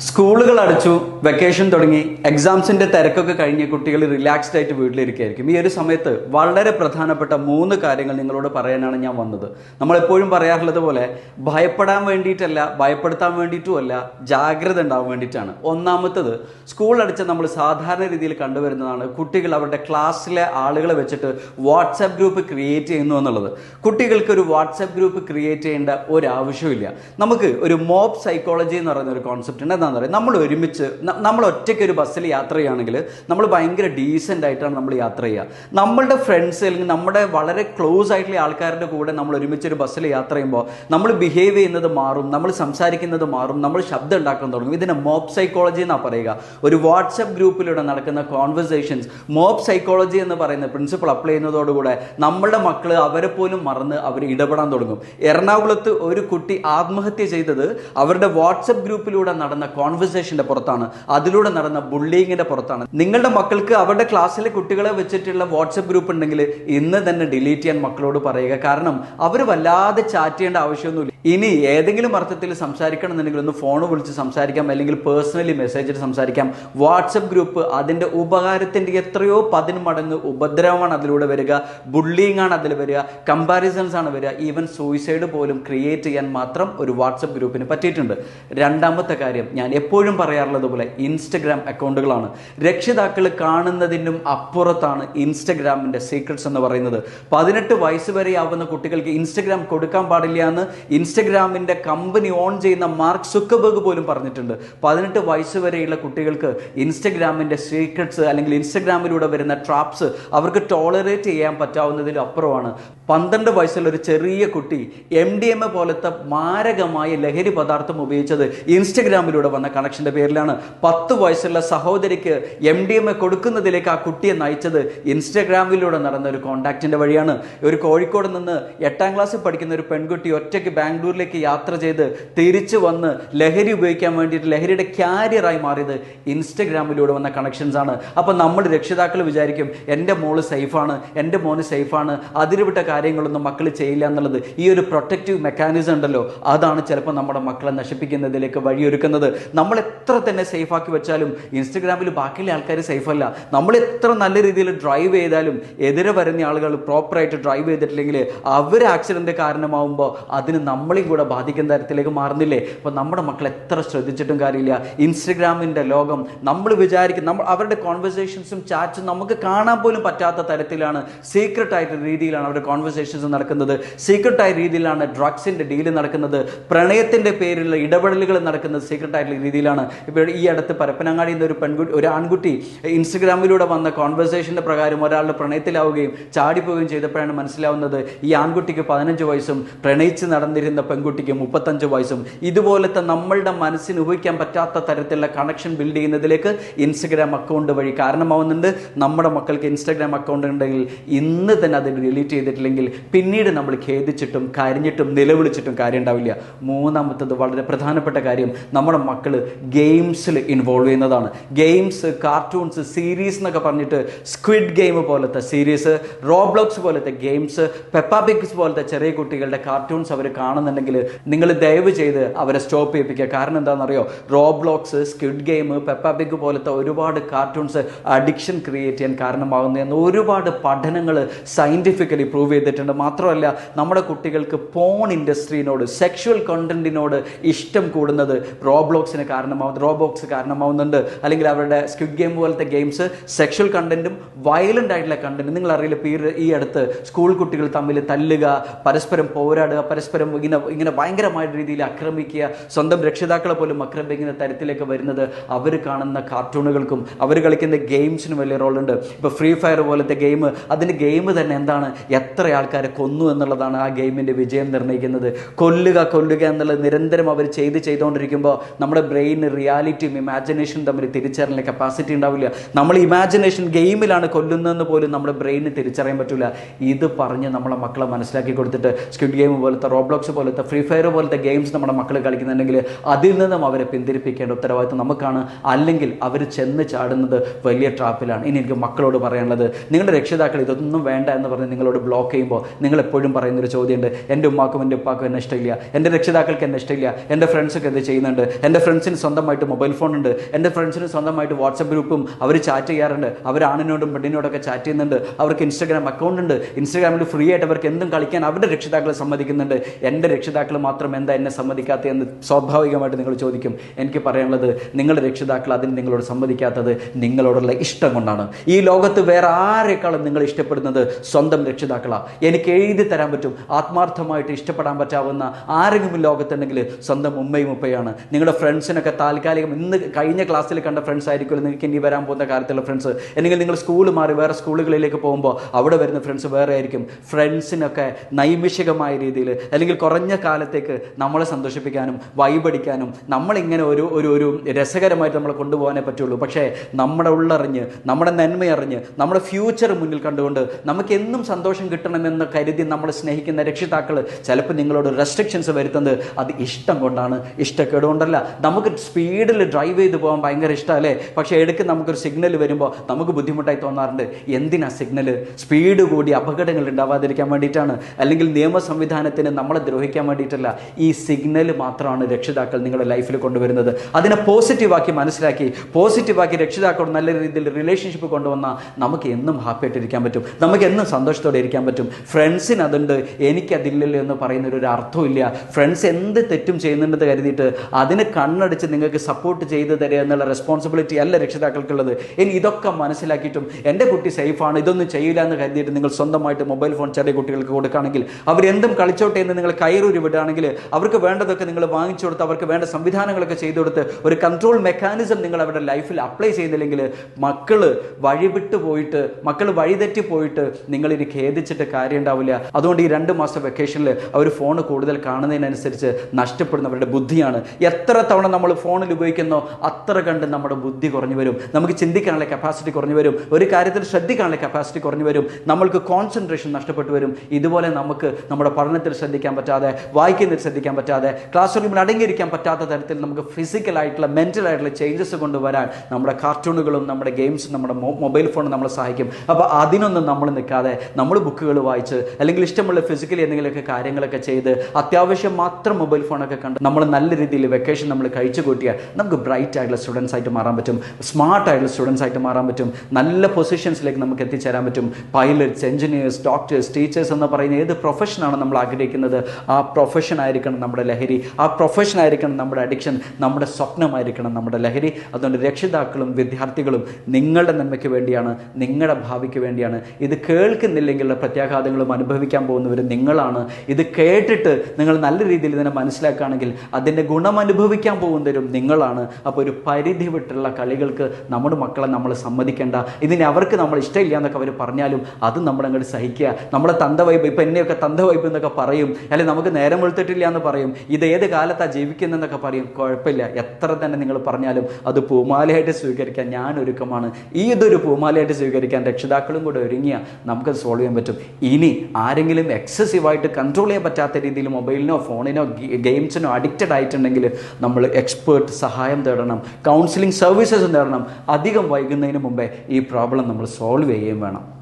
സ്കൂളുകൾ അടച്ചു. വെക്കേഷൻ തുടങ്ങി എക്സാംസിന്റെ തിരക്കൊക്കെ കഴിഞ്ഞ് കുട്ടികൾ റിലാക്സ്ഡ് ആയിട്ട് വീട്ടിലിരിക്കുകയായിരിക്കും. ഈ ഒരു സമയത്ത് വളരെ പ്രധാനപ്പെട്ട മൂന്ന് കാര്യങ്ങൾ നിങ്ങളോട് പറയാനാണ് ഞാൻ വന്നത്. നമ്മൾ എപ്പോഴും പറയാറുള്ളത് പോലെ ഭയപ്പെടാൻ വേണ്ടിയിട്ടല്ല ഭയപ്പെടുത്താൻ വേണ്ടിയിട്ടുമല്ല ജാഗ്രത ഉണ്ടാവാൻ വേണ്ടിയിട്ടാണ്. ഒന്നാമത്തത് സ്കൂൾ അടിച്ച നമ്മൾ സാധാരണ രീതിയിൽ കണ്ടുവരുന്നതാണ് കുട്ടികൾ അവരുടെ ക്ലാസ്സിലെ ആളുകളെ വെച്ചിട്ട് വാട്സാപ്പ് ഗ്രൂപ്പ് ക്രിയേറ്റ് ചെയ്യുന്നു എന്നുള്ളത്. കുട്ടികൾക്ക് ഒരു വാട്സാപ്പ് ഗ്രൂപ്പ് ക്രിയേറ്റ് ചെയ്യേണ്ട ഒരാവശ്യമില്ല. നമുക്ക് ഒരു മോബ് സൈക്കോളജി എന്ന് പറയുന്ന ഒരു കോൺസെപ്റ്റ് ഉണ്ട്. എന്താണെന്ന് പറയുക നമ്മൾ ഒരുമിച്ച് നമ്മൾ ഒറ്റയ്ക്ക് ഒരു ബസ്സിൽ യാത്ര ചെയ്യുകയാണെങ്കിൽ നമ്മൾ ഭയങ്കര ഡീസന്റ് ആയിട്ടാണ് നമ്മൾ യാത്ര ചെയ്യുക. നമ്മളുടെ ഫ്രണ്ട്സ് അല്ലെങ്കിൽ നമ്മുടെ വളരെ ക്ലോസ് ആയിട്ടുള്ള ആൾക്കാരുടെ കൂടെ നമ്മൾ ഒരുമിച്ച് ഒരു ബസ്സിൽ യാത്ര ചെയ്യുമ്പോൾ നമ്മൾ ബിഹേവ് ചെയ്യുന്നത് മാറും നമ്മൾ സംസാരിക്കുന്നത് മാറും നമ്മൾ ശബ്ദം ഉണ്ടാക്കാൻ തുടങ്ങും. ഇതിനെ മോബ് സൈക്കോളജി എന്നാണ് പറയുക. ഒരു വാട്സപ്പ് ഗ്രൂപ്പിലൂടെ നടക്കുന്ന കോൺവെർസേഷൻസ് മോബ് സൈക്കോളജി എന്ന് പറയുന്ന പ്രിൻസിപ്പിൾ അപ്ലൈ ചെയ്യുന്നതോടുകൂടെ നമ്മളുടെ മക്കൾ അവരെ പോലും മറന്ന് അവർ ഇടപെടാൻ തുടങ്ങും. എറണാകുളത്ത് ഒരു കുട്ടി ആത്മഹത്യ ചെയ്തത് അവരുടെ വാട്സപ്പ് ഗ്രൂപ്പിലൂടെ നടന്ന കോൺവെർസേഷന്റെ പുറത്താണ്. അതിലൂടെ നടന്ന ബുള്ളിങ്ങിന്റെ പുറത്താണ്. നിങ്ങളുടെ മക്കൾക്ക് അവരുടെ ക്ലാസ്സിലെ കുട്ടികളെ വെച്ചിട്ടുള്ള വാട്സപ്പ് ഗ്രൂപ്പ് ഉണ്ടെങ്കിൽ ഇന്ന് തന്നെ ഡിലീറ്റ് ചെയ്യാൻ മക്കളോട് പറയുക. കാരണം അവർ വല്ലാതെ ചാറ്റ് ചെയ്യേണ്ട ആവശ്യമൊന്നുമില്ല. ഇനി ഏതെങ്കിലും അർത്ഥത്തിൽ സംസാരിക്കണം എന്നുണ്ടെങ്കിൽ ഒന്ന് ഫോൺ വിളിച്ച് സംസാരിക്കാം. അല്ലെങ്കിൽ പേഴ്സണലി മെസ്സേജിൽ സംസാരിക്കാം. വാട്സപ്പ് ഗ്രൂപ്പ് അതിന്റെ ഉപകാരത്തിന്റെ എത്രയോ പതിന് മടങ്ങ് ഉപദ്രവമാണ് അതിലൂടെ വരിക. ബുള്ളിങ് ആണ് അതിൽ വരിക. കമ്പാരിസൺസ് ആണ് വരിക. ഈവൻ സൂയിസൈഡ് പോലും ക്രിയേറ്റ് ചെയ്യാൻ മാത്രം ഒരു വാട്സപ്പ് ഗ്രൂപ്പിന് പറ്റിയിട്ടുണ്ട്. രണ്ടാമത്തെ കാര്യം ഞാൻ എപ്പോഴും പറയാറുള്ളത് പോലെ ഇൻസ്റ്റഗ്രാം അക്കൗണ്ടുകളാണ്. രക്ഷിതാക്കൾ കാണുന്നതിനും അപ്പുറത്താണ് ഇൻസ്റ്റഗ്രാമിന്റെ സീക്രട്സ് എന്ന് പറയുന്നത്. പതിനെട്ട് വയസ്സ് വരെ ആവുന്ന കുട്ടികൾക്ക് ഇൻസ്റ്റഗ്രാം കൊടുക്കാൻ പാടില്ല എന്ന് ഇൻസ്റ്റഗ്രാമിന്റെ കമ്പനി ഓൺ ചെയ്യുന്ന മാർക്ക് സുക്കബർഗ് പോലും പറഞ്ഞിട്ടുണ്ട്. പതിനെട്ട് വയസ്സ് വരെയുള്ള കുട്ടികൾക്ക് ഇൻസ്റ്റഗ്രാമിന്റെ സീക്രട്സ് അല്ലെങ്കിൽ ഇൻസ്റ്റഗ്രാമിലൂടെ വരുന്ന ട്രാപ്സ് അവർക്ക് ടോളറേറ്റ് ചെയ്യാൻ പറ്റാവുന്നതിലും അപ്പുറമാണ്. പന്ത്രണ്ട് വയസ്സുള്ള ഒരു ചെറിയ കുട്ടി എം ഡി എം എ പോലത്തെ മാരകമായ ലഹരി പദാർത്ഥം ഉപയോഗിച്ചത് ഇൻസ്റ്റഗ്രാമിലൂടെ വന്ന കണക്ഷന്റെ പേരിലാണ്. പത്ത് വയസ്സുള്ള സഹോദരിക്ക് എം ഡി എം എ കൊടുക്കുന്നതിലേക്ക് ആ കുട്ടിയെ നയിച്ചത് ഇൻസ്റ്റഗ്രാമിലൂടെ നടന്ന ഒരു കോണ്ടാക്റ്റിന്റെ വഴിയാണ്. ഒരു കോഴിക്കോട് നിന്ന് എട്ടാം ക്ലാസ്സിൽ പഠിക്കുന്ന ഒരു പെൺകുട്ടി ഒറ്റയ്ക്ക് ബാംഗ്ലൂരിലേക്ക് യാത്ര ചെയ്ത് തിരിച്ചു വന്ന് ലഹരി ഉപയോഗിക്കാൻ വേണ്ടിയിട്ട് ലഹരിയുടെ ക്യാരിയറായി മാറിയത് ഇൻസ്റ്റഗ്രാമിലൂടെ വന്ന കണക്ഷൻസ് ആണ്. അപ്പൊ നമ്മൾ രക്ഷിതാക്കൾ വിചാരിക്കും എന്റെ മോൾ സേഫാണ് എന്റെ മോന് സേഫാണ് അതിരുവിട്ട കാര്യങ്ങളൊന്നും മക്കൾ ചെയ്യില്ല എന്നുള്ളത് ഈ ഒരു പ്രൊട്ടക്റ്റീവ് മെക്കാനിസം ഉണ്ടല്ലോ അതാണ് ചിലപ്പോൾ നമ്മുടെ മക്കളെ നശിപ്പിക്കുന്നതിലേക്ക് വഴിയൊരുക്കുന്നത്. നമ്മൾ എത്ര തന്നെ സേഫ് ആക്കി വെച്ചാലും ഇൻസ്റ്റഗ്രാമിൽ ബാക്കിയുള്ള ആൾക്കാർ സേഫ് അല്ല നമ്മൾ എത്ര നല്ല രീതിയിൽ ഡ്രൈവ് ചെയ്താലും എതിരെ വരുന്ന ആളുകൾ പ്രോപ്പറായിട്ട് ഡ്രൈവ് ചെയ്തിട്ടില്ലെങ്കിൽ അവർ ആക്സിഡന്റ് കാരണമാവുമ്പോൾ അതിന് നമ്മളെയും കൂടെ ബാധിക്കുന്ന തരത്തിലേക്ക് മാറുന്നില്ലേ? അപ്പോൾ നമ്മുടെ മക്കൾ എത്ര ശ്രദ്ധിച്ചിട്ടും കാര്യമില്ല. ഇൻസ്റ്റഗ്രാമിന്റെ ലോകം നമ്മൾ വിചാരിക്കും നമ്മൾ അവരുടെ കോൺവെർസേഷൻസും ചാറ്റ്സും നമുക്ക് കാണാൻ പോലും പറ്റാത്ത തരത്തിലാണ് സീക്രട്ടായിട്ട് രീതിയിലാണ് അവരുടെ കോൺവെർസേഷൻസ് നടക്കുന്നത്. സീക്രട്ടായ രീതിയിലാണ് ഡ്രഗ്സിന്റെ ഡീൽ നടക്കുന്നത്. പ്രണയത്തിന്റെ പേരിലുള്ള ഇടപെടലുകൾ നടക്കുന്നത് സീക്രട്ടായിട്ടുള്ള രീതിയിലാണ്. ഇപ്പോൾ ഈ അടുത്ത് പരപ്പനങ്ങാടിയിൽ നിന്ന് ഒരു പെൺകുട്ടി ഒരു ആൺകുട്ടി ഇൻസ്റ്റഗ്രാമിലൂടെ വന്ന കോൺവെർസേഷന്റെ പ്രകാരം ഒരാളുടെ പ്രണയത്തിലാവുകയും ചാടിപ്പോവുകയും ചെയ്തപ്പോഴാണ് മനസ്സിലാവുന്നത് ഈ ആൺകുട്ടിക്ക് പതിനഞ്ച് വയസ്സും പ്രണയിച്ച് നടന്നിരുന്ന പെൺകുട്ടിക്ക് മുപ്പത്തഞ്ച് വയസ്സും. ഇതുപോലത്തെ നമ്മളുടെ മനസ്സിന് ഊഹിക്കാൻ പറ്റാത്ത തരത്തിലുള്ള കണക്ഷൻ ബിൽഡ് ചെയ്യുന്നതിലേക്ക് ഇൻസ്റ്റഗ്രാം അക്കൗണ്ട് വഴി കാരണമാവുന്നുണ്ട്. നമ്മുടെ മക്കൾക്ക് ഇൻസ്റ്റഗ്രാം അക്കൗണ്ട് ഉണ്ടെങ്കിൽ ഇന്ന് തന്നെ അത് ഡിലീറ്റ് ചെയ്തിട്ടില്ലെങ്കിൽ പിന്നീട് നമ്മൾ ഖേദിച്ചിട്ടും കരഞ്ഞിട്ടും നിലവിളിച്ചിട്ടും കാര്യം ഉണ്ടാവില്ല മൂന്നാമത്തത് വളരെ പ്രധാനപ്പെട്ട കാര്യം നമ്മുടെ മക്കൾ ഗെയിംസിൽ ഇൻവോൾവ് ചെയ്യുന്നതാണ്. ഗെയിംസ് കാർട്ടൂൺസ് സീരീസ് എന്നൊക്കെ പറഞ്ഞിട്ട് സ്ക്വിഡ് ഗെയിം പോലത്തെ സീരീസ് റോബ്ലോക്സ് പോലത്തെ ഗെയിംസ് പെപ്പാബിക്സ് പോലത്തെ ചെറിയ കുട്ടികളുടെ കാർട്ടൂൺസ് അവർ കാണുന്നുണ്ടെങ്കിൽ നിങ്ങൾ ദയവ് ചെയ്ത് അവരെ സ്റ്റോപ്പ് ചെയ്യിപ്പിക്കുക. കാരണം എന്താണെന്നറിയോ? റോബ്ലോക്സ് സ്ക്വിഡ് ഗെയിം പെപ്പാബിക് പോലത്തെ ഒരുപാട് കാർട്ടൂൺസ് അഡിക്ഷൻ ക്രിയേറ്റ് ചെയ്യാൻ കാരണമാകുന്നതെന്ന് ഒരുപാട് പഠനങ്ങൾ സയന്റിഫിക്കലി പ്രൂവ് ചെയ്തിട്ടുണ്ട്. മാത്രമല്ല നമ്മുടെ കുട്ടികൾക്ക് പോൺ ഇൻഡസ്ട്രീനോട് സെക്ഷൽ കണ്ടന്റിനോട് ഇഷ്ടം കൂടുന്നത് റോബ്ലോക്സിന് കാരണമാവുന്നു റോബോക്സ് കാരണമാവുന്നുണ്ട്. അല്ലെങ്കിൽ അവരുടെ സ്ക്വിഡ് ഗെയിം പോലത്തെ ഗെയിംസ് സെക്ഷൽ കണ്ടന്റും വയലന്റ് ആയിട്ടുള്ള കണ്ടന്റും നിങ്ങൾ അറിയില്ല ഈ- ഈ അടുത്ത് സ്കൂൾ കുട്ടികൾ തമ്മിൽ തല്ലുക പരസ്പരം പോരാടുക പരസ്പരം ഇങ്ങനെ ഇങ്ങനെ ഭയങ്കരമായ രീതിയിൽ ആക്രമിക്കുക സ്വന്തം രക്ഷിതാക്കളെ പോലും ആക്രമിക്കുന്ന തരത്തിലേക്ക് വരുന്നത് അവർ കാണുന്ന കാർട്ടൂണുകൾക്കും അവർ കളിക്കുന്ന ഗെയിംസിനും വലിയ റോളുണ്ട്. ഇപ്പോൾ ഫ്രീ ഫയർ പോലത്തെ ഗെയിം അതിന്റെ ഗെയിം തന്നെ എന്താണ്? എത്ര ആൾക്കാരെ കൊന്നു എന്നുള്ളതാണ് ആ ഗെയിമിന്റെ വിജയം നിർണയിക്കുന്നത്. കൊല്ലുക കൊല്ലുക എന്നുള്ളത് നിരന്തരം അവർ ചെയ്ത് ചെയ്തുകൊണ്ടിരിക്കുമ്പോൾ നമ്മുടെ ബ്രെയിൻ റിയാലിറ്റി ഇമാജിനേഷൻ തമ്മിൽ തിരിച്ചറിയുന്ന കപ്പാസിറ്റി ഉണ്ടാവില്ല. നമ്മൾ ഇമാജിനേഷൻ ഗെയിമിലാണ് കൊല്ലുന്നതെന്ന് പോലും നമ്മുടെ ബ്രെയിനിന് തിരിച്ചറിയാൻ പറ്റില്ല ഇത് പറഞ്ഞ് നമ്മളെ മക്കളെ മനസ്സിലാക്കി കൊടുത്തിട്ട് സ്ക്വിഡ് ഗെയിം പോലത്തെ റോബ്ലോക്സ് പോലത്തെ ഫ്രീ ഫയർ പോലത്തെ ഗെയിംസ് നമ്മുടെ മക്കൾ കളിക്കുന്നുണ്ടെങ്കിൽ അതിൽ നിന്നും അവരെ പിന്തിരിപ്പിക്കേണ്ട ഉത്തരവാദിത്വം നമുക്കാണ്. അല്ലെങ്കിൽ അവർ ചെന്ന് ചാടുന്നത് വലിയ ട്രാപ്പിലാണ് ഇനി എനിക്ക് മക്കളോട് പറയാനുള്ളത് നിങ്ങളുടെ രക്ഷിതാക്കൾ ഇതൊന്നും വേണ്ട എന്ന് പറഞ്ഞ് നിങ്ങളോട് ബ്ലോക്ക് ചെയ്യുമ്പോൾ നിങ്ങൾ എപ്പോഴും പറയുന്നൊരു ചോദ്യമുണ്ട്. എന്റെ ഉമ്മാക്കും എന്റെ ഉപ്പാക്കും എന്നെ ഇഷ്ടമില്ല. എന്റെ രക്ഷിതാക്കൾക്ക് എന്നെ ഇഷ്ടമില്ല. എന്റെ ഫ്രണ്ട്സൊക്കെ എന്ത് ചെയ്യുന്നുണ്ട്? എന്റെ ഫ്രണ്ട്സിന് സ്വന്തമായിട്ട് മൊബൈൽ ഫോൺ ഉണ്ട് എന്റെ ഫ്രണ്ട്സിന് സ്വന്തമായിട്ട് വാട്സപ്പ് ഗ്രൂപ്പും അവർ ചാറ്റ് ചെയ്യാറുണ്ട്. അവർ ആണിനോടും പെണ്ണിനോടൊക്കെ ചാറ്റ് ചെയ്യുന്നുണ്ട്. അവർക്ക് ഇൻസ്റ്റാഗ്രാം അക്കൗണ്ട് ഉണ്ട്. ഇൻസ്റ്റാഗ്രാമിൽ ഫ്രീ ആയിട്ട് അവർക്ക് എന്തും കളിക്കാൻ അവരുടെ രക്ഷിതാക്കൾ സമ്മതിക്കുന്നുണ്ട്. എന്റെ രക്ഷിതാക്കൾ മാത്രം എന്താ എന്നെ സമ്മതിക്കാത്ത എന്ന് സ്വാഭാവികമായിട്ട് നിങ്ങൾ ചോദിക്കും. എനിക്ക് പറയാനുള്ളത് നിങ്ങളുടെ രക്ഷിതാക്കൾ അതിന് നിങ്ങളോട് സമ്മതിക്കാത്തത് നിങ്ങളോടുള്ള ഇഷ്ടം കൊണ്ടാണ്. ഈ ലോകത്ത് വേറെ ആരെക്കാളും നിങ്ങൾ ഇഷ്ടപ്പെടുന്നത് സ്വന്തം രക്ഷിതാക്കളാണ് എനിക്ക് എഴുതി തരാൻ പറ്റും. ആത്മാർത്ഥമായിട്ട് ഇഷ്ടപ്പെടാൻ പറ്റാവുന്ന ആരെങ്കിലും ലോകത്തുണ്ടെങ്കിൽ സ്വന്തം ഉമ്മയും ഉപ്പയാണ് നിങ്ങളുടെ ഫ്രണ്ട്സിനൊക്കെ താൽക്കാലികം ഇന്ന് കഴിഞ്ഞ ക്ലാസ്സിൽ കണ്ട ഫ്രണ്ട്സ് ആയിരിക്കുമല്ലോ നിങ്ങൾക്ക് ഇനി വരാൻ പോകുന്ന കാലത്തുള്ള ഫ്രണ്ട്സ് അല്ലെങ്കിൽ നിങ്ങൾ സ്കൂൾ മാറി വേറെ സ്കൂളുകളിലേക്ക് പോകുമ്പോൾ അവിടെ വരുന്ന ഫ്രണ്ട്സ് വേറെ ആയിരിക്കും. ഫ്രണ്ട്സിനൊക്കെ നൈമിഷികമായ രീതിയിൽ അല്ലെങ്കിൽ കുറഞ്ഞ കാലത്തേക്ക് നമ്മളെ സന്തോഷിപ്പിക്കാനും വൈബടിക്കാനും നമ്മളിങ്ങനെ ഒരു ഒരു ഒരു രസകരമായിട്ട് നമ്മളെ കൊണ്ടുപോകാനേ പറ്റുള്ളൂ. പക്ഷേ നമ്മുടെ ഉള്ളറിഞ്ഞ് നമ്മുടെ നന്മയറിഞ്ഞ് നമ്മുടെ ഫ്യൂച്ചർ മുന്നിൽ കണ്ടുകൊണ്ട് നമുക്ക് എന്നും സന്തോഷം കിട്ടണമെന്ന് കരുതി നമ്മൾ സ്നേഹിക്കുന്ന രക്ഷിതാക്കൾ ചിലപ്പോൾ നിങ്ങളോട് റെസ്ട്രിക്ഷൻസ് വരുത്തുന്നത് അത് ഇഷ്ടം കൊണ്ടാണ് ഇഷ്ടക്കേട് കൊണ്ടല്ല നമുക്ക് സ്പീഡിൽ ഡ്രൈവ് ചെയ്ത് പോകാൻ ഭയങ്കര ഇഷ്ടമല്ലേ? പക്ഷേ ഇടയ്ക്ക് നമുക്കൊരു സിഗ്നൽ വരുമ്പോൾ നമുക്ക് ബുദ്ധിമുട്ടായി തോന്നാറുണ്ട്. എന്തിനാ സിഗ്നൽ സ്പീഡ് കൂടി അപകടങ്ങൾ ഉണ്ടാവാതിരിക്കാൻ വേണ്ടിയിട്ടാണ്. അല്ലെങ്കിൽ നിയമ സംവിധാനത്തിന് നമ്മളെ ദ്രോഹിക്കാൻ വേണ്ടിയിട്ടല്ല. ഈ സിഗ്നൽ മാത്രമാണ് രക്ഷിതാക്കൾ നിങ്ങളുടെ ലൈഫിൽ കൊണ്ടുവരുന്നത്. അതിനെ പോസിറ്റീവാക്കി മനസ്സിലാക്കി. പോസിറ്റീവാക്കി രക്ഷിതാക്കളോട് നല്ല രീതിയിൽ റിലേഷൻഷിപ്പ് കൊണ്ടുവന്നാൽ നമുക്ക് എന്നും ഹാപ്പി ആയിട്ട് ഇരിക്കാൻ പറ്റും. നമുക്ക് എന്നും സന്തോഷത്തോടെ ഇരിക്കാൻ പറ്റും. ഫ്രണ്ട്സിന് അതുണ്ട്. എനിക്കതില്ലല്ലോ എന്ന് പറയുന്നൊരു അർത്ഥമില്ല ഫ്രണ്ട്സ് എന്ത് തെറ്റും ചെയ്യുന്നുണ്ടെന്ന് കരുതിയിട്ട് അതിന് കണ്ണടിച്ച് നിങ്ങൾക്ക് സപ്പോർട്ട് ചെയ്തു തരിക എന്നുള്ള റെസ്പോൺസിബിലിറ്റി അല്ല രക്ഷിതാക്കൾക്കുള്ളത്. ഇനി ഇതൊക്കെ മനസ്സിലാക്കിയിട്ടും എന്റെ കുട്ടി സേഫാണ് ഇതൊന്നും ചെയ്യില്ല എന്ന് കരുതിയിട്ട് നിങ്ങൾ സ്വന്തമായിട്ട് മൊബൈൽ ഫോൺ ചെറിയ കുട്ടികൾക്ക് കൊടുക്കുകയാണെങ്കിൽ അവരെന്തും കളിച്ചോട്ടെ എന്ന് നിങ്ങൾ കയറൂരി വിടുകയാണെങ്കിൽ അവർക്ക് വേണ്ടതൊക്കെ നിങ്ങൾ വാങ്ങിച്ചു കൊടുത്ത് അവർക്ക് വേണ്ട സംവിധാനങ്ങളൊക്കെ ചെയ്തു കൊടുത്ത് ഒരു കൺട്രോൾ മെക്കാനിസം നിങ്ങൾ അവരുടെ ലൈഫിൽ അപ്ലൈ ചെയ്യുന്നില്ലെങ്കിൽ മക്കൾ വഴിവിട്ട് പോയിട്ട് മക്കൾ വഴിതെറ്റി പോയിട്ട് നിങ്ങൾ ഇനി ഖേദിച്ചിട്ട് കാര്യം ഉണ്ടാവില്ല. അതുകൊണ്ട് ഈ രണ്ട് മാസം വെക്കേഷനിൽ അവർ ഫോൺ കൂടുതൽ കാണുന്നതിനനുസരിച്ച് നഷ്ടപ്പെടുന്നവരുടെ ബുദ്ധിയാണ്. എത്ര തവണ നമ്മൾ ഫോണിൽ ഉപയോഗിക്കുന്നോ അത്ര കണ്ട് നമ്മുടെ ബുദ്ധി കുറഞ്ഞു വരും. നമുക്ക് ചിന്തിക്കാനുള്ള കപ്പാസിറ്റി കുറഞ്ഞു വരും. ഒരു കാര്യത്തിൽ ശ്രദ്ധിക്കാനുള്ള കപ്പാസിറ്റി കുറഞ്ഞു വരും. നമ്മൾക്ക് കോൺസെൻട്രേഷൻ നഷ്ടപ്പെട്ടു വരും. ഇതുപോലെ നമുക്ക് നമ്മുടെ പഠനത്തിൽ ശ്രദ്ധിക്കാൻ പറ്റാതെ വായിക്കുന്നതിൽ ശ്രദ്ധിക്കാൻ പറ്റാതെ ക്ലാസ് റൂമിൽ അടങ്ങിയിരിക്കാൻ പറ്റാത്ത തരത്തിൽ നമുക്ക് ഫിസിക്കലായിട്ടുള്ള മെന്റലായിട്ടുള്ള ചേഞ്ചസ് കൊണ്ടുവരാൻ നമ്മുടെ കാർട്ടൂണുകളും നമ്മുടെ ഗെയിംസും നമ്മുടെ മൊബൈൽ ഫോണും നമ്മളെ സഹായിക്കും. അപ്പോൾ അതിനൊന്നും നമ്മൾ നിൽക്കാതെ നമ്മൾ ബുക്കുകൾ വായിച്ച് അല്ലെങ്കിൽ ഇഷ്ടമുള്ള ഫിസിക്കലി എന്തെങ്കിലുമൊക്കെ കാര്യങ്ങളൊക്കെ ചെയ്ത് അത്യാവശ്യം മാത്രം മൊബൈൽ ഫോണൊക്കെ കണ്ട് നമ്മൾ നല്ല രീതിയിൽ വെക്കേഷൻ നമ്മൾ കഴിച്ചു കൂട്ടിയാൽ നമുക്ക് ബ്രൈറ്റ് ആയിട്ടുള്ള സ്റ്റുഡൻസ് ആയിട്ട് മാറാൻ പറ്റും. സ്മാർട്ട് ആയിട്ടുള്ള സ്റ്റുഡൻസ് ആയിട്ട് മാറാൻ പറ്റും. നല്ല പൊസിഷൻസിലേക്ക് നമുക്ക് എത്തിച്ചേരാൻ പറ്റും. പൈലറ്റ്സ് എഞ്ചിനീയേഴ്സ് ഡോക്ടേഴ്സ് ടീച്ചേഴ്സ് എന്ന് പറയുന്ന ഏത് പ്രൊഫഷനാണ് നമ്മൾ ആഗ്രഹിക്കുന്നത്? ആ പ്രൊഫഷൻ ആയിരിക്കണം നമ്മുടെ ലഹരി. ആ പ്രൊഫഷൻ ആയിരിക്കണം നമ്മുടെ അഡിക്ഷൻ നമ്മുടെ സ്വപ്നമായിരിക്കണം നമ്മുടെ ലഹരി. അതുകൊണ്ട് രക്ഷിതാക്കളും വിദ്യാർത്ഥികളും നിങ്ങളുടെ നന്മയ്ക്ക് വേണ്ടിയാണ് നിങ്ങളുടെ ഭാവിക്ക് വേണ്ടിയാണ്. ഇത് കേൾക്കുന്നില്ലെങ്കിലുള്ള പ്രത്യാഘാതങ്ങളും അനുഭവിക്കാൻ പോകുന്നവർ നിങ്ങളാണ്. ഇത് കേട്ടിട്ട് നിങ്ങൾ നല്ല രീതിയിൽ ഇതിനെ മനസ്സിലാക്കുകയാണെങ്കിൽ അതിന്റെ ഗുണം അനുഭവിക്കാൻ പോകുന്നവരും നിങ്ങളാണ്. അപ്പോൾ ഒരു പരിധി വിട്ടുള്ള കളികൾക്ക് നമ്മുടെ മക്കളെ നമ്മൾ സമ്മതിക്കേണ്ട. ഇതിന് അവർക്ക് നമ്മൾ ഇഷ്ടമില്ല എന്നൊക്കെ അവർ പറഞ്ഞാലും അത് നമ്മളങ്ങോട്ട് സഹിക്കുക. നമ്മളെ തന്ത വൈബ് ഇപ്പം എന്നെയൊക്കെ തന്ത എന്നൊക്കെ പറയും. അല്ലെങ്കിൽ നമുക്ക് നേരം വെളുത്തിട്ടില്ല എന്ന് പറയും. ഇത് ഏത് കാലത്താണ് ജീവിക്കുന്നതെന്നൊക്കെ പറയും. കുഴപ്പമില്ല. എത്ര തന്നെ നിങ്ങൾ പറഞ്ഞാലും അത് പൂമാലയായിട്ട് സ്വീകരിക്കാൻ ഞാൻ ഒരുക്കമാണ്. ഈ ഇതൊരു പൂമാലയായിട്ട് സ്വീകരിക്കാൻ രക്ഷിതാക്കളും കൂടെ ഒരുങ്ങിയ നമുക്കത് സോൾവ് ചെയ്യാൻ പറ്റും. ഇനി ആരെങ്കിലും എക്സസീവായിട്ട് കൺട്രോൾ ചെയ്യാൻ പറ്റാത്ത രീതിയിൽ മൊബൈലിനോ ഫോണിനോ ഗെയിംസിനോ അഡിക്റ്റഡ് ആയിട്ടുണ്ടെങ്കിൽ നമ്മൾ എക്സ്പേർട്ട് സഹായം തേടണം. കൗൺസിലിംഗ് സർവീസസ് തേടണം. അധികം വൈകുന്നതിന് മുമ്പേ ഈ പ്രോബ്ലം നമ്മൾ സോൾവ് ചെയ്യുകയും വേണം.